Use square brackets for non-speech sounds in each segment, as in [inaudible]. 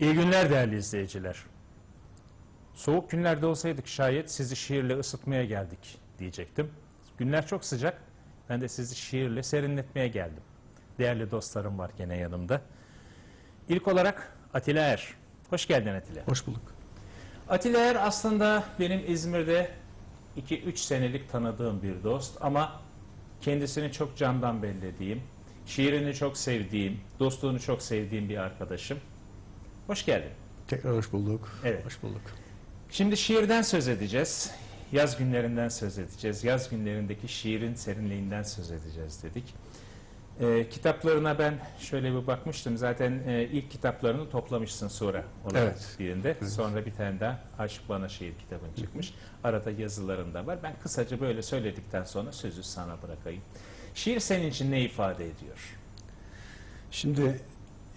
İyi günler değerli izleyiciler. Soğuk günlerde olsaydık şayet sizi şiirle ısıtmaya geldik diyecektim. Günler çok sıcak. Ben de sizi şiirle serinletmeye geldim. Değerli dostlarım var gene yanımda. İlk olarak Atilla Er. Hoş geldin Atilla. Hoş bulduk. Atilla Er aslında benim İzmir'de 2-3 senelik tanıdığım bir dost ama kendisini çok candan bellediğim, şiirini çok sevdiğim, dostluğunu çok sevdiğim bir arkadaşım. Hoş geldin. Tekrar hoş bulduk. Evet. Hoş bulduk. Şimdi şiirden söz edeceğiz. Yaz günlerinden söz edeceğiz. Yaz günlerindeki şiirin serinliğinden söz edeceğiz dedik. Ee, kitaplarına ben şöyle bir bakmıştım. Zaten e, ilk kitaplarını toplamışsın sonra olarak Evet. birinde. Sonra bir tane daha Aşık Bana Şiir kitabın çıkmış. Arada yazıların da var. Ben kısaca böyle söyledikten sonra sözü sana bırakayım. Şiir senin için ne ifade ediyor? Şimdi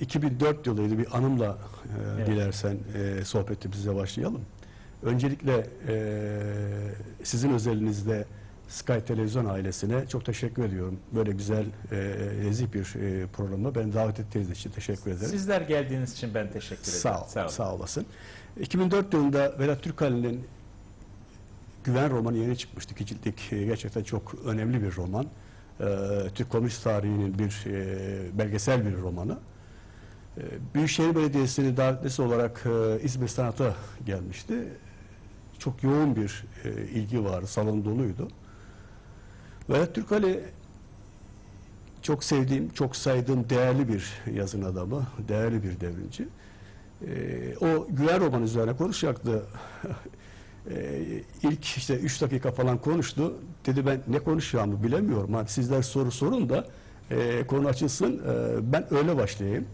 2004 yılıydı bir anımla e, Evet. dilersen e, sohbetimize başlayalım. Öncelikle e, sizin özelinizde Sky Televizyon ailesine çok teşekkür ediyorum. Böyle güzel, e, nezih bir e, programa beni davet ettiğiniz için teşekkür ederim. Sizler geldiğiniz için ben teşekkür ederim. Sağ, ol, olun. sağ olasın. 2004 yılında Vedat Türkali'nin Güven romanı yeni çıkmıştı. İki ciltlik e, gerçekten çok önemli bir roman. Ee, Türk komünist tarihinin bir e, belgesel bir romanı. Ee, Büyükşehir Belediyesi'nin davetlisi olarak e, İzmir Sanat'a gelmişti. Çok yoğun bir e, ilgi vardı, salon doluydu. Vedat Türkali çok sevdiğim, çok saydığım değerli bir yazın adamı, değerli bir devrimci. Ee, o Güven romanı üzerine konuşacaktı. [laughs] Ee, ilk işte üç dakika falan konuştu. Dedi ben ne konuşacağımı bilemiyorum. Hani sizler soru sorun da e, konu açılsın. E, ben öyle başlayayım.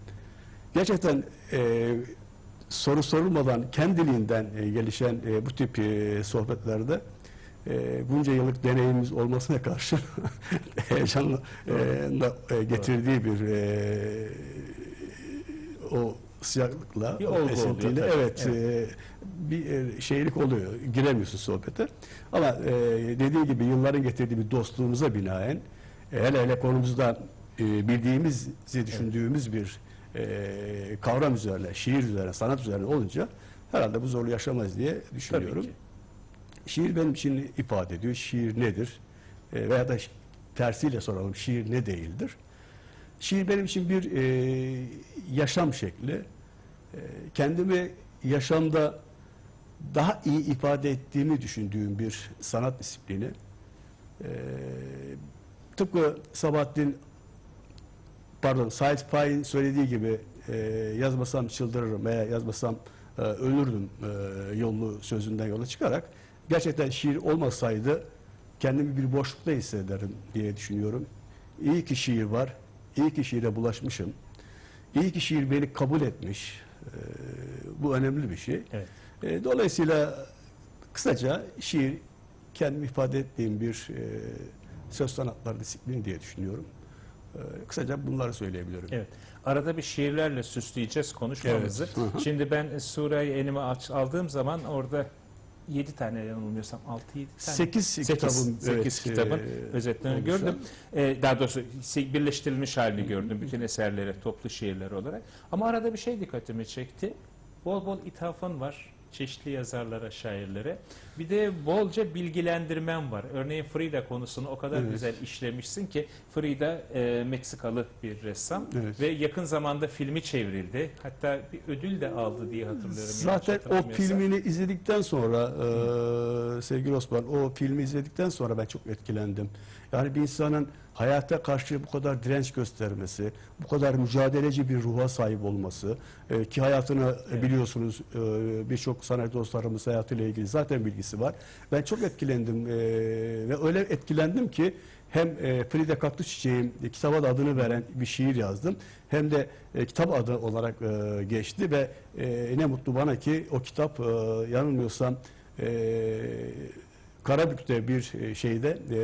Gerçekten e, soru sorulmadan kendiliğinden e, gelişen e, bu tip e, sohbetlerde e, bunca yıllık deneyimimiz olmasına karşı [laughs] heyecanla e, e, getirdiği bir e, o sıcaklıkla, Bir olgu oluyor esintiyle tabii, evet, e, bir e, şeylik oluyor. Giremiyorsun sohbete. Ama e, dediği gibi yılların getirdiği bir dostluğumuza binaen e, hele hele konumuzda e, bildiğimizi düşündüğümüz bir e, kavram üzerine, şiir üzerine, sanat üzerine olunca herhalde bu zorluğu yaşamayız diye düşünüyorum. Şiir benim için ifade ediyor. Şiir nedir? E, veya da tersiyle soralım. Şiir ne değildir? Şiir benim için bir e, yaşam şekli. E, kendimi yaşamda daha iyi ifade ettiğimi düşündüğüm bir sanat disiplini. E, tıpkı Sabahattin pardon Said Faik'in söylediği gibi e, yazmasam çıldırırım veya yazmasam e, ölürdüm e, yollu sözünden yola çıkarak gerçekten şiir olmasaydı kendimi bir boşlukta hissederim diye düşünüyorum. İyi ki şiir var, iyi ki şiire bulaşmışım, iyi ki şiir beni kabul etmiş. E, bu önemli bir şey. Evet. E, dolayısıyla kısaca şiir kendimi ifade ettiğim bir e, söz sanatları disiplini diye düşünüyorum. E, kısaca bunları söyleyebilirim. Evet. Arada bir şiirlerle süsleyeceğiz konuşmamızı. Evet. [laughs] Şimdi ben elime aç- aldığım zaman orada 7 tane yanılmıyorsam 6-7 tane. 8 Sekiz- kitabın sekiz evet, kitabın e, özetlerini oluşan. gördüm. Ee, daha doğrusu birleştirilmiş halini gördüm bütün eserleri, toplu şiirler olarak. Ama arada bir şey dikkatimi çekti. Bol bol ithafın var çeşitli yazarlara, şairlere. Bir de bolca bilgilendirmen var. Örneğin Frida konusunu o kadar Evet. güzel işlemişsin ki Frida e, Meksikalı bir ressam Evet. ve yakın zamanda filmi çevrildi. Hatta bir ödül de aldı diye hatırlıyorum. Zaten o filmini izledikten sonra e, sevgili Osman o filmi izledikten sonra ben çok etkilendim. Yani bir insanın hayata karşı bu kadar direnç göstermesi, bu kadar mücadeleci bir ruha sahip olması e, ki hayatını e, Evet. biliyorsunuz e, birçok sanat dostlarımız hayatıyla ilgili zaten bilgisi var. Ben çok etkilendim e, ve öyle etkilendim ki hem e, Frida Kaklı Çiçeğim e, kitaba da adını veren bir şiir yazdım. Hem de e, kitap adı olarak e, geçti ve e, ne mutlu bana ki o kitap e, yanılmıyorsam e, Karabük'te bir e, şeyde e,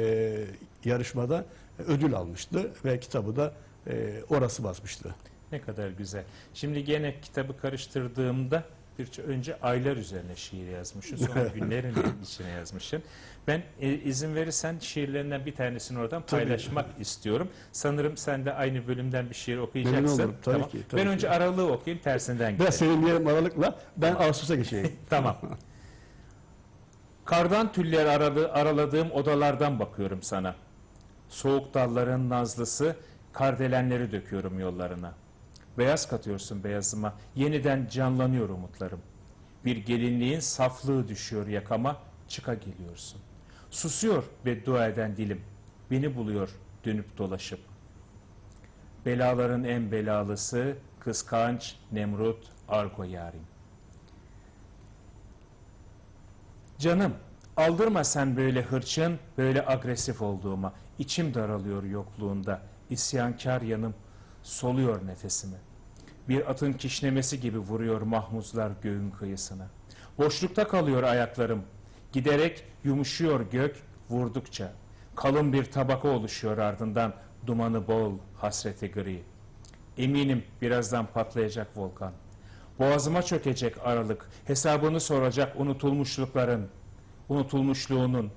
yarışmada ödül almıştı ve kitabı da e, orası basmıştı. Ne kadar güzel. Şimdi gene kitabı karıştırdığımda Bir önce aylar üzerine şiir yazmışsın, sonra [laughs] günlerin içine yazmışsın. Ben e, izin verirsen şiirlerinden bir tanesini oradan Tabii. paylaşmak istiyorum. Sanırım sen de aynı bölümden bir şiir okuyacaksın. Memnun olurum, tabii ki, tabii ben ki. önce aralığı okuyayım, tersinden gidelim. senin yerim aralıkla ben Ağustos'a geçeyim. [laughs] Tamam. Kardan tüller araladığım odalardan bakıyorum sana. Soğuk dalların nazlısı, kardelenleri döküyorum yollarına. Beyaz katıyorsun beyazıma, yeniden canlanıyor umutlarım. Bir gelinliğin saflığı düşüyor yakama, çıka geliyorsun. Susuyor beddua eden dilim, beni buluyor dönüp dolaşıp. Belaların en belalısı, kıskanç, Nemrut, Argo yarim. Canım, aldırma sen böyle hırçın, böyle agresif olduğuma. İçim daralıyor yokluğunda. İsyankar yanım soluyor nefesimi. Bir atın kişnemesi gibi vuruyor mahmuzlar göğün kıyısına. Boşlukta kalıyor ayaklarım. Giderek yumuşuyor gök vurdukça. Kalın bir tabaka oluşuyor ardından. Dumanı bol, hasreti gri. Eminim birazdan patlayacak volkan. Boğazıma çökecek aralık. Hesabını soracak unutulmuşlukların, unutulmuşluğunun.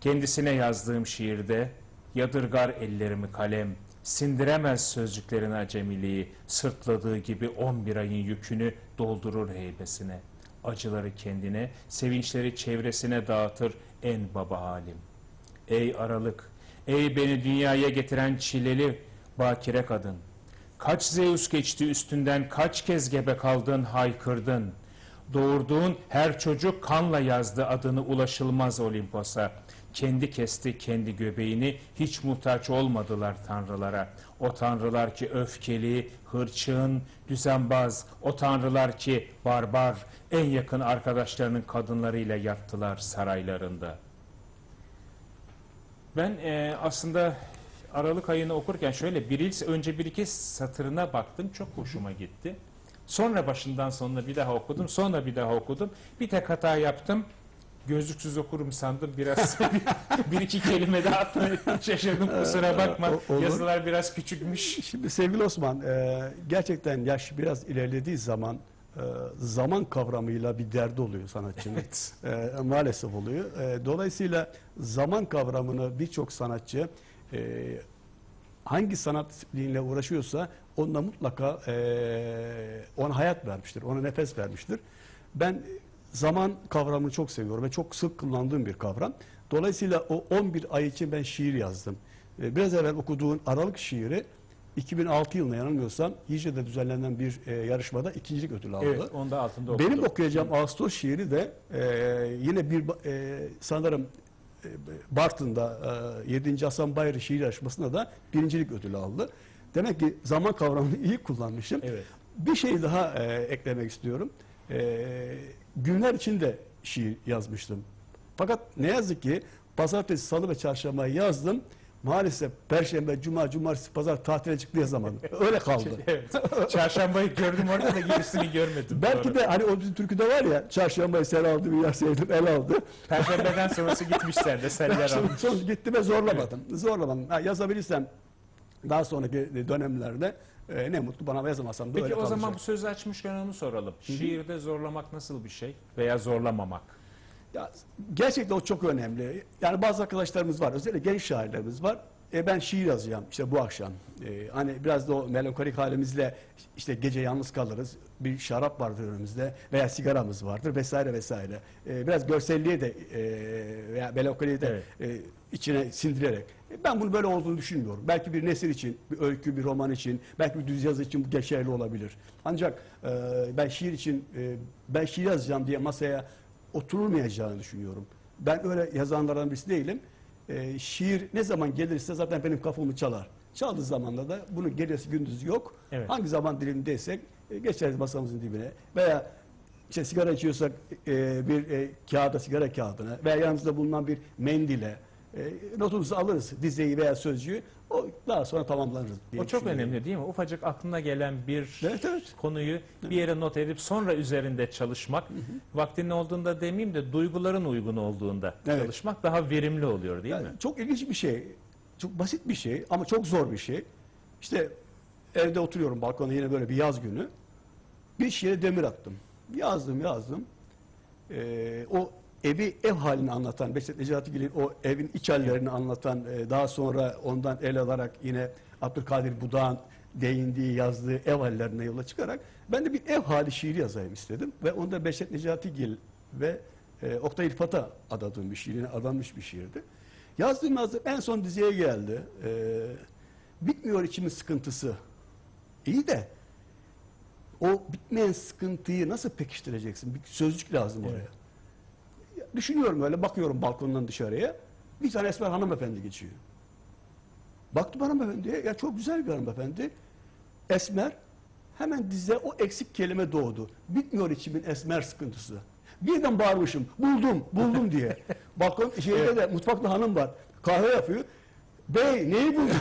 Kendisine yazdığım şiirde yadırgar ellerimi kalem, sindiremez sözcüklerin acemiliği, sırtladığı gibi 11 ayın yükünü doldurur heybesine. Acıları kendine, sevinçleri çevresine dağıtır en baba halim. Ey aralık, ey beni dünyaya getiren çileli bakire kadın. Kaç Zeus geçti üstünden, kaç kez gebe kaldın, haykırdın. Doğurduğun her çocuk kanla yazdı adını ulaşılmaz Olimpos'a. Kendi kesti kendi göbeğini, hiç muhtaç olmadılar tanrılara. O tanrılar ki öfkeli, hırçın, düzenbaz, o tanrılar ki barbar, en yakın arkadaşlarının kadınlarıyla yattılar saraylarında.'' Ben e, aslında Aralık ayını okurken şöyle bir önce bir iki satırına baktım. Çok hoşuma gitti. Sonra başından sonuna bir daha okudum. Sonra bir daha okudum. Bir tek hata yaptım. Gözlüksüz okurum sandım. Biraz [laughs] bir, iki kelime daha şaşırdım. Kusura bakma. O- olur. Yazılar biraz küçükmüş. Şimdi sevgili Osman, e, gerçekten yaş biraz ilerlediği zaman e, zaman kavramıyla bir derdi oluyor sanatçının. Evet. E, maalesef oluyor. E, dolayısıyla zaman kavramını birçok sanatçı e, hangi sanat disipliniyle uğraşıyorsa onunla mutlaka e, ona hayat vermiştir, ona nefes vermiştir. Ben zaman kavramını çok seviyorum ve çok sık kullandığım bir kavram. Dolayısıyla o 11 ay için ben şiir yazdım. E, Biraz evvel okuduğun Aralık şiiri 2006 yılında yanılmıyorsam Hicre'de düzenlenen bir e, yarışmada ikincilik ödülü aldı. Evet, onda altında okudum. Benim okuyacağım Ağustos şiiri de e, yine bir e, sanırım Bartın'da e, 7. Hasan Bayırı şiir yarışmasında da birincilik ödülü aldı. Demek ki zaman kavramını iyi kullanmışım. Evet. Bir şey daha e, eklemek istiyorum. E, günler için de şiir yazmıştım. Fakat ne yazık ki pazartesi, salı ve çarşamba yazdım. Maalesef perşembe, cuma, cumartesi, pazar tatile çıktı yazamadım. [laughs] Öyle kaldı. [laughs] Evet. Çarşambayı gördüm orada da gerisini görmedim. Belki Doğru. de hani o bizim türküde var ya çarşambayı sel aldı bir yer sevdim el aldı. Perşembeden sonrası [laughs] gitmişler de seller Son, almış. son gitti ve zorlamadım. Zorlamadım. Ha, yazabilirsem daha sonraki dönemlerde e, ne mutlu bana yazamazsam da Peki öyle o zaman bu kalacak. sözü açmışken onu soralım. Şiirde zorlamak nasıl bir şey veya zorlamamak? Ya, gerçekten o çok önemli. Yani bazı arkadaşlarımız var. Özellikle genç şairlerimiz var. E, ben şiir yazacağım işte bu akşam. E, hani biraz da o melankolik halimizle işte gece yalnız kalırız. Bir şarap vardır önümüzde veya sigaramız vardır vesaire vesaire. E, biraz görselliğe de e, veya melankoliye de e, içine sindirerek. E, ben bunu böyle olduğunu düşünmüyorum. Belki bir nesil için, bir öykü, bir roman için, belki bir düz yazı için bu geçerli olabilir. Ancak e, ben şiir için, e, ben şiir yazacağım diye masaya oturulmayacağını düşünüyorum. Ben öyle yazanlardan birisi değilim. Ee, şiir ne zaman gelirse zaten benim kafamı çalar. Çaldığı zamanda da bunun gecesi gündüz yok. Evet. Hangi zaman dilimdeysek e, geçeriz masamızın dibine. Veya işte sigara içiyorsak e, bir e, kağıda sigara kağıdına veya yanımızda bulunan bir mendile e, notumuzu alırız dizeyi veya sözcüğü. O daha sonra tamamlanır. diye O çok düşünüyorum. önemli değil mi? Ufacık aklına gelen bir Evet, evet. konuyu bir yere not edip sonra üzerinde çalışmak, vaktinin olduğunda demeyeyim de duyguların uygun olduğunda Evet. çalışmak daha verimli oluyor değil Yani mi? Çok ilginç bir şey. Çok basit bir şey ama çok zor bir şey. İşte evde oturuyorum balkonda yine böyle bir yaz günü. Bir şişeye demir attım. Yazdım yazdım. Ee, o evi ev halini anlatan, Behçet Necatigil'in o evin iç hallerini anlatan, e, daha sonra ondan el alarak yine Abdülkadir Budak'ın değindiği, yazdığı ev hallerine yola çıkarak ben de bir ev hali şiiri yazayım istedim. Ve onda Behçet Necatigil ve e, Oktay İlfat'a adadığım bir şiirine adanmış bir şiirdi. Yazdım yazdım en son diziye geldi. Ee, bitmiyor içimin sıkıntısı. İyi de o bitmeyen sıkıntıyı nasıl pekiştireceksin? Bir sözcük lazım oraya. Evet. Ya, Düşünüyorum öyle bakıyorum balkondan dışarıya. Bir tane esmer hanımefendi geçiyor. Baktım hanımefendiye ya çok güzel bir hanımefendi. Esmer hemen dize o eksik kelime doğdu. Bitmiyor içimin esmer sıkıntısı. Birden bağırmışım. Buldum, buldum diye. [laughs] Balkon şeyde de mutfakta hanım var. Kahve yapıyor. Bey neyi buldun? [laughs]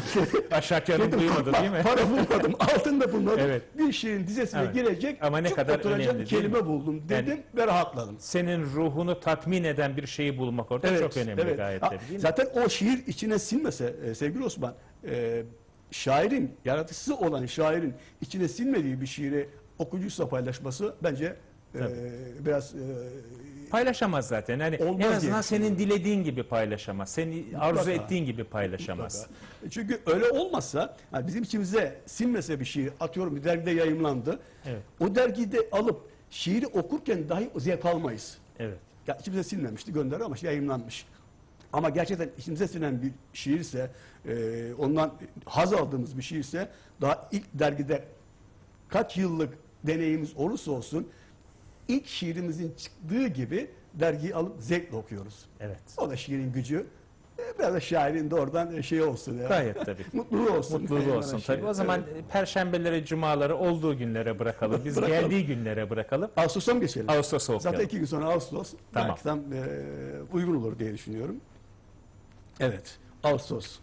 Dedim, duymadı değil mi? Para bulmadım, altında bulmadım. Evet. Bir şiirin dizesine Evet. girecek, Ama ne çok kadar oturacak önemli kelime mi? buldum dedim Yani- ve rahatladım. Senin ruhunu tatmin eden bir şeyi bulmak orada çok önemli gayet Ha, tabii değil mi? Zaten o şiir içine sinmese e, sevgili Osman, e, şairin, yaratıcısı olan şairin içine sinmediği bir şiiri okuyucuyla paylaşması bence e, biraz e, Paylaşamaz zaten. Yani Olmaz en diye azından senin dilediğin gibi paylaşamaz. Seni arzu Mutlaka. ettiğin gibi paylaşamaz. mutlaka. Çünkü öyle olmazsa yani bizim içimize sinmese bir şiir atıyorum bir dergide yayımlandı. Evet. O dergide alıp şiiri okurken dahi zevk almayız. Evet. Ya içimize sinmemişti gönderi ama yayınlanmış. Ama gerçekten içimize sinen bir şiirse, e, ondan haz aldığımız bir şiirse daha ilk dergide kaç yıllık deneyimiz olursa olsun ilk şiirimizin çıktığı gibi dergiyi alıp zevkle okuyoruz. Evet. O da şiirin gücü. E, biraz da şairin de oradan şey olsun. Ya. Gayet tabii. [laughs] Mutluluğu olsun. Mutluluğu olsun tabii. O zaman Evet. perşembeleri, cumaları olduğu günlere bırakalım. Biz Bırakalım. geldiği günlere bırakalım. Ağustos'a mı geçelim? Ağustos'a okuyalım. Zaten iki gün sonra Ağustos. Tamam. Belki tam, e, uygun olur diye düşünüyorum. Evet. Ağustos.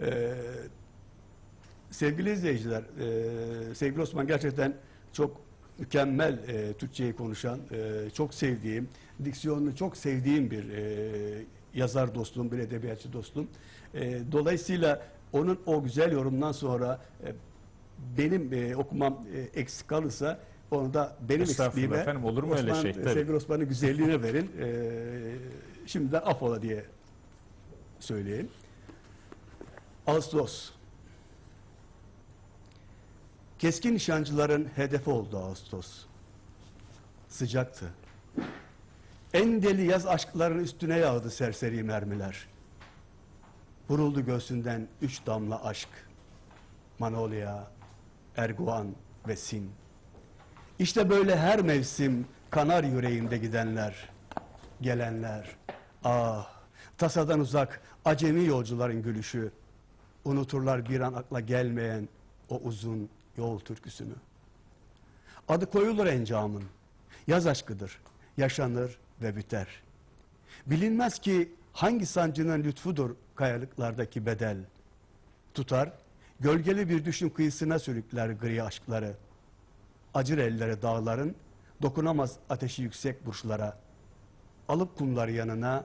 Ee, sevgili izleyiciler, e, sevgili Osman gerçekten çok mükemmel e, Türkçeyi konuşan, e, çok sevdiğim, diksiyonunu çok sevdiğim bir e, yazar dostum, bir edebiyatçı dostum. E, dolayısıyla onun o güzel yorumdan sonra e, benim e, okumam e, eksik kalırsa onu da benim eksikliğime efendim, olur mu öyle Osman, şey? e, Tabii. Sevgili Osman'ın güzelliğine verin. E, şimdiden affola diye söyleyeyim. Ağustos. Keskin nişancıların hedefi oldu Ağustos. Sıcaktı. En deli yaz aşkların üstüne yağdı serseri mermiler. Vuruldu göğsünden üç damla aşk. Manolya, Erguvan ve Sin. İşte böyle her mevsim kanar yüreğimde gidenler, gelenler. Ah, tasadan uzak acemi yolcuların gülüşü. Unuturlar bir an akla gelmeyen o uzun yol türküsünü. Adı koyulur encamın. Yaz aşkıdır. Yaşanır ve biter. Bilinmez ki hangi sancının lütfudur kayalıklardaki bedel. Tutar, gölgeli bir düşün kıyısına sürükler gri aşkları. Acır ellere dağların, dokunamaz ateşi yüksek burçlara. Alıp kumları yanına,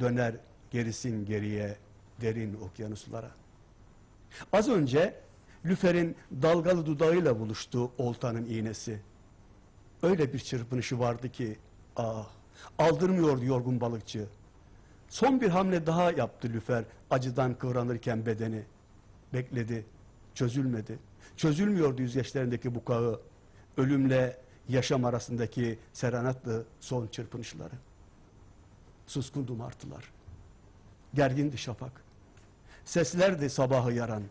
döner gerisin geriye derin okyanuslara. Az önce Lüfer'in dalgalı dudağıyla buluştu oltanın iğnesi. Öyle bir çırpınışı vardı ki ah aldırmıyordu yorgun balıkçı. Son bir hamle daha yaptı Lüfer acıdan kıvranırken bedeni. Bekledi, çözülmedi. Çözülmüyordu yüzgeçlerindeki bukağı. Ölümle yaşam arasındaki serenattı son çırpınışları. Suskundu martılar. Gergindi şafak. Seslerdi sabahı yaran.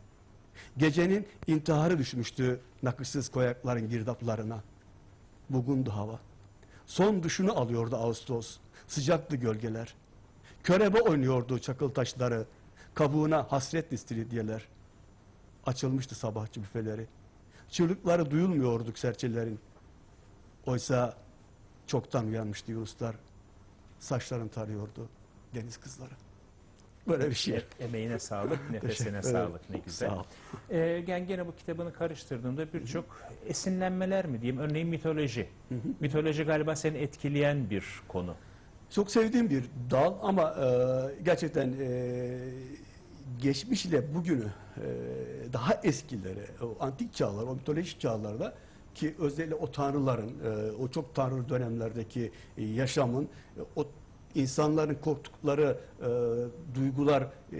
Gecenin intiharı düşmüştü nakışsız koyakların girdaplarına. Bugundu hava. Son duşunu alıyordu Ağustos. Sıcaktı gölgeler. Körebe oynuyordu çakıl taşları. Kabuğuna hasret istiridyeler. Açılmıştı sabahçı büfeleri. Çığlıkları duyulmuyorduk serçelerin. Oysa çoktan uyanmıştı Yunuslar. Saçlarını tarıyordu deniz kızları. Böyle bir şey. E- Emeğine sağlık, [laughs] nefesine sağlık. Ne güzel. Sağ ol. Ee, ben gene bu kitabını karıştırdığımda birçok esinlenmeler mi diyeyim? Örneğin mitoloji. Mitoloji galiba seni etkileyen bir konu. Çok sevdiğim bir dal ama e, gerçekten e, geçmiş ile bugünü e, daha eskileri, o antik çağlar, o mitolojik çağlarda ki özellikle o tanrıların, e, o çok tanrı dönemlerdeki e, yaşamın, e, o insanların korktukları e, duygular, e,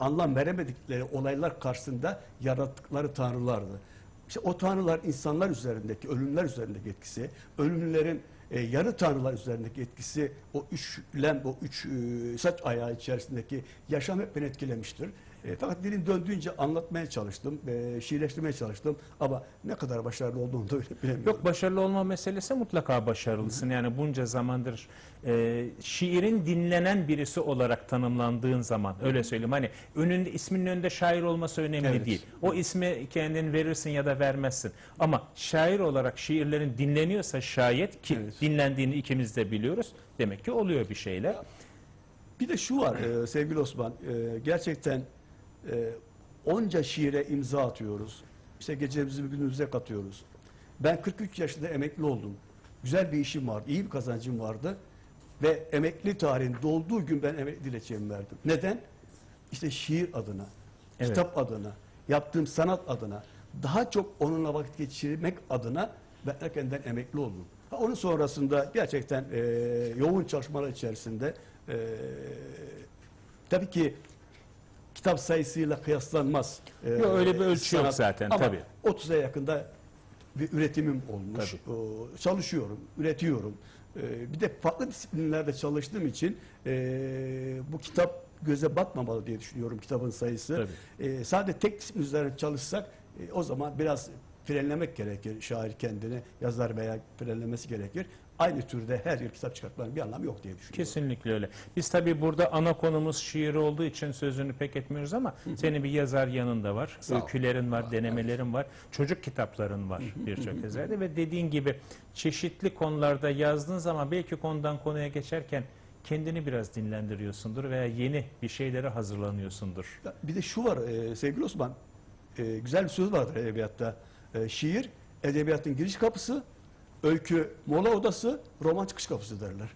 anlam veremedikleri olaylar karşısında yarattıkları tanrılardı. İşte o tanrılar insanlar üzerindeki, ölümler üzerindeki etkisi, ölümlerin e, yarı tanrılar üzerindeki etkisi, o üçlem, o üç e, saç ayağı içerisindeki yaşam hep beni etkilemiştir. E, fakat dilim döndüğünce anlatmaya çalıştım, e, şiirleştirmeye çalıştım ama ne kadar başarılı olduğunu da öyle [laughs] bilemiyorum. Yok başarılı olma meselesi mutlaka başarılısın. Yani bunca zamandır e, şiirin dinlenen birisi olarak tanımlandığın zaman öyle söyleyeyim. Hani önünde isminin önünde şair olması önemli Evet. değil. O ismi kendin verirsin ya da vermezsin. Ama şair olarak şiirlerin dinleniyorsa şayet ki Evet. dinlendiğini ikimiz de biliyoruz. Demek ki oluyor bir şeyler. Bir de şu var e, sevgili Osman, e, gerçekten e, onca şiire imza atıyoruz. İşte gecemizi gündüzüze katıyoruz. Ben 43 yaşında emekli oldum. Güzel bir işim vardı, iyi bir kazancım vardı. Ve emekli tarihin dolduğu gün ben emekli dilekçemi verdim. Neden? İşte şiir adına, Evet. kitap adına, yaptığım sanat adına, daha çok onunla vakit geçirmek adına ben erkenden emekli oldum. Ha, onun sonrasında gerçekten e, yoğun çalışmalar içerisinde e, tabii ki kitap sayısıyla kıyaslanmaz. e, Yok, öyle bir ölçü yok zaten, Ama tabii. 30'a yakında bir üretimim olmuş. Tabii. O, çalışıyorum, üretiyorum. E, bir de farklı disiplinlerde çalıştığım için e, bu kitap göze batmamalı diye düşünüyorum kitabın sayısı. E, sadece tek disiplin üzerine çalışsak e, o zaman biraz frenlemek gerekir şair kendini yazar veya frenlemesi gerekir. Aynı türde her yıl kitap çıkartmanın bir anlamı yok diye düşünüyorum. Kesinlikle öyle. Biz tabii burada ana konumuz şiir olduğu için sözünü pek etmiyoruz ama senin bir yazar yanında var. Sağ ol. Öykülerin var, denemelerin var. Çocuk kitapların var birçok eserde ve dediğin gibi çeşitli konularda yazdığın zaman belki konudan konuya geçerken kendini biraz dinlendiriyorsundur veya yeni bir şeylere hazırlanıyorsundur. Bir de şu var e, sevgili Osman, e, güzel bir söz vardır edebiyatta. E, şiir edebiyatın giriş kapısı, öykü mola odası, roman çıkış kapısı derler.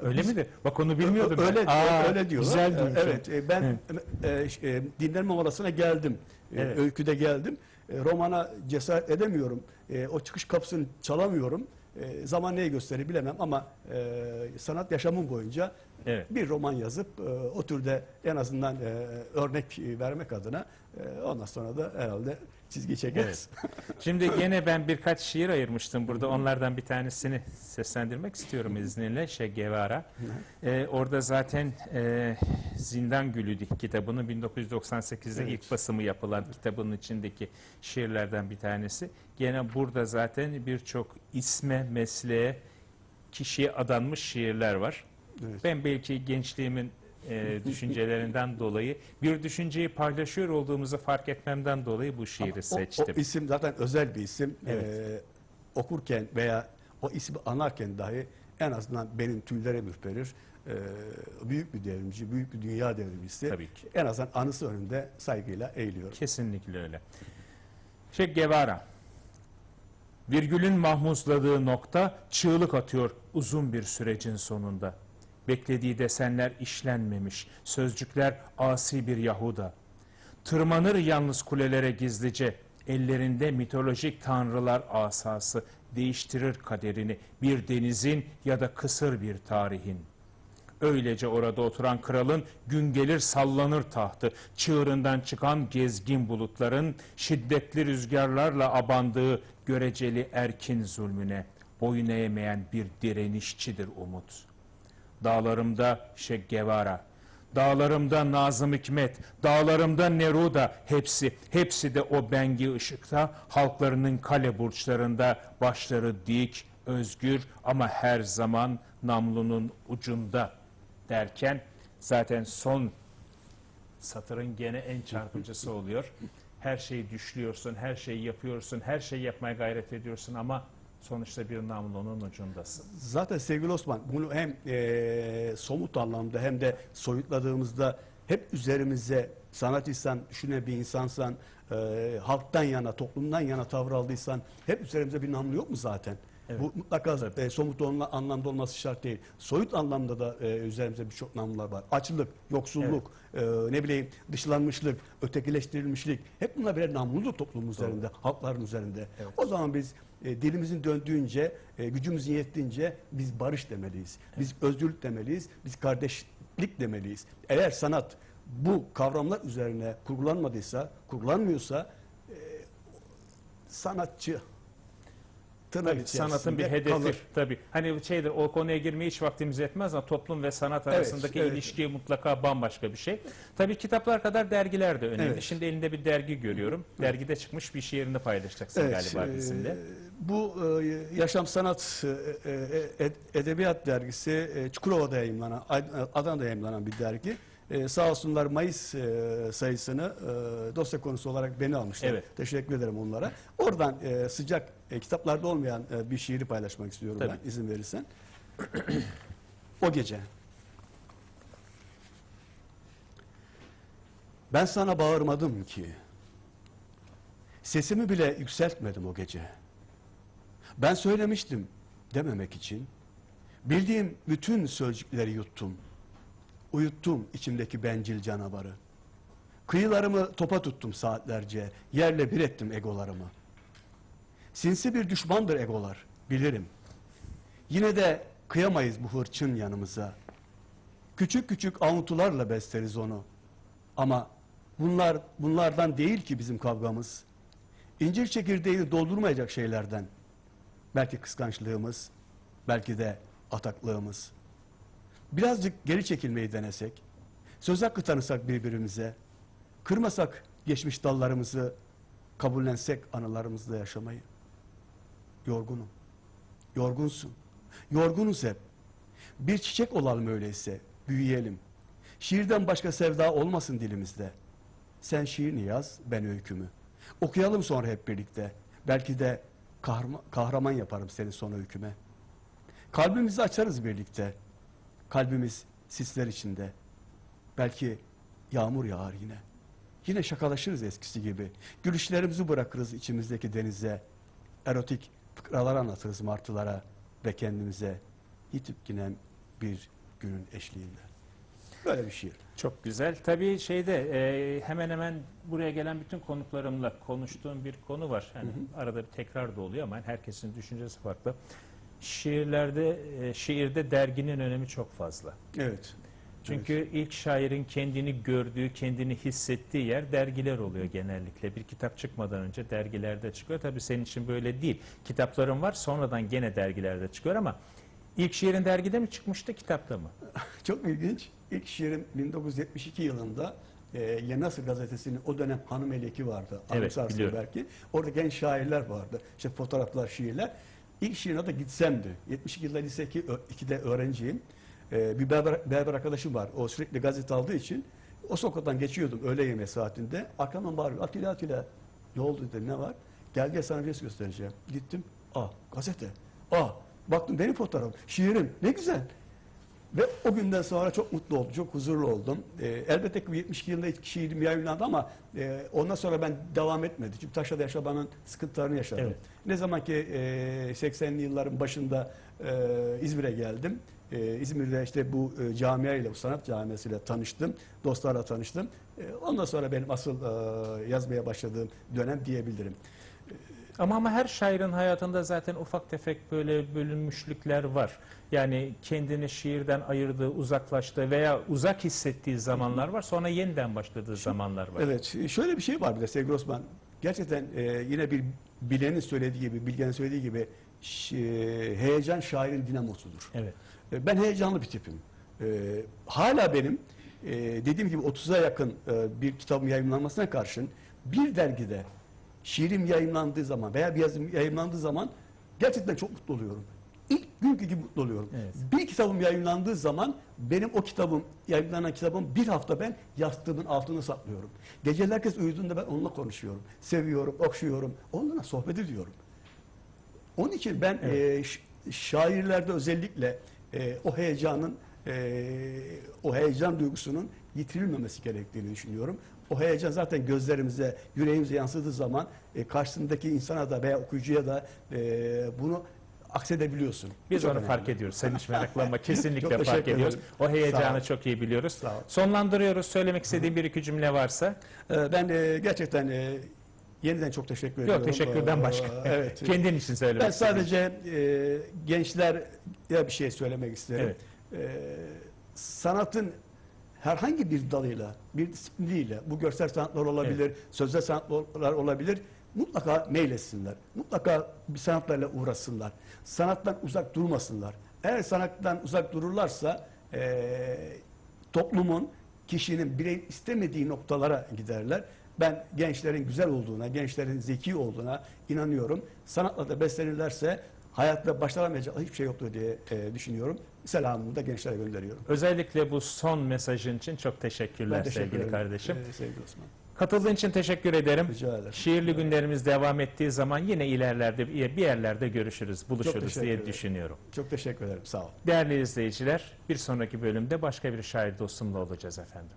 Öyle Biz- midir? Bak onu bilmiyordum ben. Öyle, Aa, öyle diyorlar. Güzel E, duymuş. Evet, e, ben e, ş- e, dinlenme molasına geldim. E, Evet. Öyküde geldim. E, romana cesaret edemiyorum. E, o çıkış kapısını çalamıyorum. E, zaman neyi gösterir bilemem ama e, sanat yaşamım boyunca Evet. bir roman yazıp e, o türde en azından e, örnek vermek adına e, ondan sonra da herhalde çizgi çekeriz. Şimdi gene ben birkaç şiir ayırmıştım burada. Onlardan bir tanesini seslendirmek istiyorum izninle. Che Guevara. Ee, orada zaten e, Zindan Gülü kitabının 1998'de Evet. ilk basımı yapılan kitabının içindeki şiirlerden bir tanesi. Gene burada zaten birçok isme, mesleğe, kişiye adanmış şiirler var. Evet. Ben belki gençliğimin e, [laughs] düşüncelerinden dolayı bir düşünceyi paylaşıyor olduğumuzu fark etmemden dolayı bu şiiri Ama o- seçtim. O, isim zaten özel bir isim. Evet. Ee, okurken veya o ismi anarken dahi en azından benim tüylerim ürperir. Ee, büyük bir devrimci, büyük bir dünya devrimcisi. Tabii ki. En azından anısı önünde saygıyla eğiliyorum. Kesinlikle öyle. Che Guevara. Virgülün mahmuzladığı nokta çığlık atıyor uzun bir sürecin sonunda. Beklediği desenler işlenmemiş, sözcükler asi bir Yahuda. Tırmanır yalnız kulelere gizlice, ellerinde mitolojik tanrılar asası, değiştirir kaderini bir denizin ya da kısır bir tarihin. Öylece orada oturan kralın gün gelir sallanır tahtı. Çığırından çıkan gezgin bulutların şiddetli rüzgarlarla abandığı göreceli erkin zulmüne boyun eğmeyen bir direnişçidir umut. Dağlarımda Che dağlarımda Nazım Hikmet, dağlarımda Neruda hepsi, hepsi de o bengi ışıkta halklarının kale burçlarında başları dik, özgür ama her zaman namlunun ucunda derken zaten son satırın gene en çarpıcısı oluyor. Her şeyi düşlüyorsun, her şeyi yapıyorsun, her şeyi yapmaya gayret ediyorsun ama sonuçta bir namlunun ucundasın. Zaten sevgili Osman bunu hem eee, somut anlamda hem de soyutladığımızda hep üzerimize sanatçıysan, düşünen bir insansan, eee, halktan yana, toplumdan yana tavır aldıysan hep üzerimize bir namlu yok mu zaten? Evet. Bu mutlaka e, somut olma, anlamda olması şart değil. Soyut anlamda da e, üzerimizde birçok namlular var. Açlık, yoksulluk, e, ne bileyim dışlanmışlık, ötekileştirilmişlik hep bunlar birer namludur toplumun üzerinde, halkların üzerinde. Evet. O zaman biz e, dilimizin döndüğünce, e, gücümüzün yettiğince biz barış demeliyiz. Biz özgürlük demeliyiz. Biz kardeşlik demeliyiz. Eğer sanat bu kavramlar üzerine kurgulanmadıysa, kurgulanmıyorsa e, sanatçı tırnak Tabii, sanatın bir hedefi kalır. tabii. Hani şeydir o konuya girmeye hiç vaktimiz yetmez ama toplum ve sanat Evet, arasındaki evet. ilişki mutlaka bambaşka bir şey. Tabii kitaplar kadar dergiler de önemli. Evet. Şimdi elinde bir dergi görüyorum. Dergide çıkmış bir şiirini paylaşacaksın galiba e, bizimle. Bu e, Yaşam Sanat e, e, Ed- Edebiyat Dergisi Çukurova'da yayınlanan, Ad- Adana'da yayınlanan bir dergi. E, sağ olsunlar Mayıs e, sayısını e, dosya konusu olarak beni almışlar. Evet. Teşekkür ederim onlara. Oradan e, sıcak e, kitaplarda olmayan e, bir şiiri paylaşmak istiyorum Tabii. ben izin verirsen. o gece. Ben sana bağırmadım ki. Sesimi bile yükseltmedim o gece. Ben söylemiştim dememek için. Bildiğim bütün sözcükleri yuttum. Uyuttum içimdeki bencil canavarı. Kıyılarımı topa tuttum saatlerce. Yerle bir ettim egolarımı. Sinsi bir düşmandır egolar, bilirim. Yine de kıyamayız bu hırçın yanımıza. Küçük küçük avuntularla besleriz onu. Ama bunlar bunlardan değil ki bizim kavgamız. İncir çekirdeğini doldurmayacak şeylerden. Belki kıskançlığımız, belki de ataklığımız. Birazcık geri çekilmeyi denesek, söz hakkı tanısak birbirimize, kırmasak geçmiş dallarımızı, kabullensek anılarımızla yaşamayı. Yorgunum. Yorgunsun. Yorgunuz hep. Bir çiçek olalım öyleyse, büyüyelim. Şiirden başka sevda olmasın dilimizde. Sen şiirini yaz, ben öykümü. Okuyalım sonra hep birlikte. Belki de kahrama- kahraman yaparım seni son öyküme. Kalbimizi açarız birlikte. Kalbimiz sisler içinde. Belki yağmur yağar yine. Yine şakalaşırız eskisi gibi. Gülüşlerimizi bırakırız içimizdeki denize. Erotik fıkralar anlatırız martılara ve kendimize. Giden bir günün eşliğinde. Böyle bir şiir. Çok güzel. Tabii şeyde e, hemen hemen buraya gelen bütün konuklarımla konuştuğum bir konu var. Yani arada bir tekrar da oluyor ama herkesin düşüncesi farklı. Şiirlerde, e, şiirde derginin önemi çok fazla. Evet. Çünkü ilk şairin kendini gördüğü, kendini hissettiği yer dergiler oluyor genellikle. Bir kitap çıkmadan önce dergilerde çıkıyor. Tabii senin için böyle değil. Kitapların var sonradan gene dergilerde çıkıyor ama ilk şiirin dergide mi çıkmıştı kitapta mı? [laughs] Çok ilginç. İlk şiirim 1972 yılında e, Yeni Asır gazetesinin o dönem hanım eleki vardı. Evet, Anımsarsın belki. Orada genç şairler vardı. İşte fotoğraflar, şiirler. İlk şiirin adı Gitsem'di. 72 yılında lise 2, 2'de öğrenciyim. E, bir berber, berber arkadaşım var. O sürekli gazete aldığı için o sokaktan geçiyordum öğle yemeği saatinde. Arkamdan bağırıyor. Atilla Atilla. Ne oldu dedi ne var? Gel gel sana resim göstereceğim. Gittim. Aa gazete. Aa baktım benim fotoğrafım. Şiirim. Ne güzel. Ve o günden sonra çok mutlu oldum, çok huzurlu oldum. Ee, elbette ki bu 72 yılında ilk şiirim yayınlandı ama e, ondan sonra ben devam etmedi. Çünkü Taşra'da yaşamanın sıkıntılarını yaşadım. Evet. Ne zaman ki e, 80'li yılların başında e, İzmir'e geldim. E, İzmir'de işte bu e, camia ile, bu sanat camiasıyla tanıştım. Dostlarla tanıştım. E, ondan sonra benim asıl e, yazmaya başladığım dönem diyebilirim. Ama ama her şairin hayatında zaten ufak tefek böyle bölünmüşlükler var. Yani kendini şiirden ayırdığı, uzaklaştığı veya uzak hissettiği zamanlar var. Sonra yeniden başladığı zamanlar var. Evet, şöyle bir şey var bir de sevgili Osman. Gerçekten e, yine bir bilenin söylediği gibi, bilgenin söylediği gibi e, heyecan şairin dinamosudur. Evet. E, Ben heyecanlı bir tipim. E, hala benim e, dediğim gibi 30'a yakın e, bir kitabım yayınlanmasına karşın bir dergide şiirim yayınlandığı zaman veya bir yazım yayınlandığı zaman gerçekten çok mutlu oluyorum. İlk günkü gibi mutlu oluyorum. Evet. Bir kitabım yayınlandığı zaman benim o kitabım, yayınlanan kitabım bir hafta ben yastığımın altına saklıyorum. Geceler herkes uyuduğunda ben onunla konuşuyorum. Seviyorum, okşuyorum. Onunla sohbet ediyorum. Onun için ben e, ş- şairlerde özellikle e, o heyecanın e, o heyecan duygusunun yitirilmemesi gerektiğini düşünüyorum. O heyecan zaten gözlerimize, yüreğimize yansıdığı zaman e, karşısındaki insana da veya okuyucuya da e, bunu aksedebiliyorsun. Biz çok onu önemli. [laughs] fark ediyoruz. Sen hiç meraklanma. Kesinlikle fark ediyoruz. O heyecanı çok iyi biliyoruz. Sonlandırıyoruz. Söylemek istediğin bir iki cümle varsa. Ee, Ben e, gerçekten e, yeniden çok teşekkür ediyorum. Yok teşekkürden Ee, başka. [laughs] Evet. Kendin için söylemek Ben sadece e, gençlere bir şey söylemek isterim. Evet. E, sanatın herhangi bir dalıyla, bir disipliniyle, bu görsel sanatlar olabilir, sözde sanatlar olabilir, mutlaka meyletsinler. Mutlaka bir sanatlarla uğraşsınlar. Sanattan uzak durmasınlar. Eğer sanattan uzak dururlarsa e, toplumun, kişinin, bireyin istemediği noktalara giderler. Ben gençlerin güzel olduğuna, gençlerin zeki olduğuna inanıyorum. Sanatla da beslenirlerse hayatta başaramayacak hiçbir şey yoktur diye e, düşünüyorum. Selamımı da gençlere gönderiyorum. Özellikle bu son mesajın için çok teşekkürler Ben teşekkür sevgili ederim. kardeşim. Ee, sevgili Osman. Katıldığın için teşekkür ederim. Rica ederim. Şiirli günlerimiz devam ettiği zaman yine ilerlerde bir yerlerde görüşürüz, buluşuruz diye ederim. düşünüyorum. Çok teşekkür ederim. Sağ ol. Değerli izleyiciler, bir sonraki bölümde başka bir şair dostumla olacağız efendim.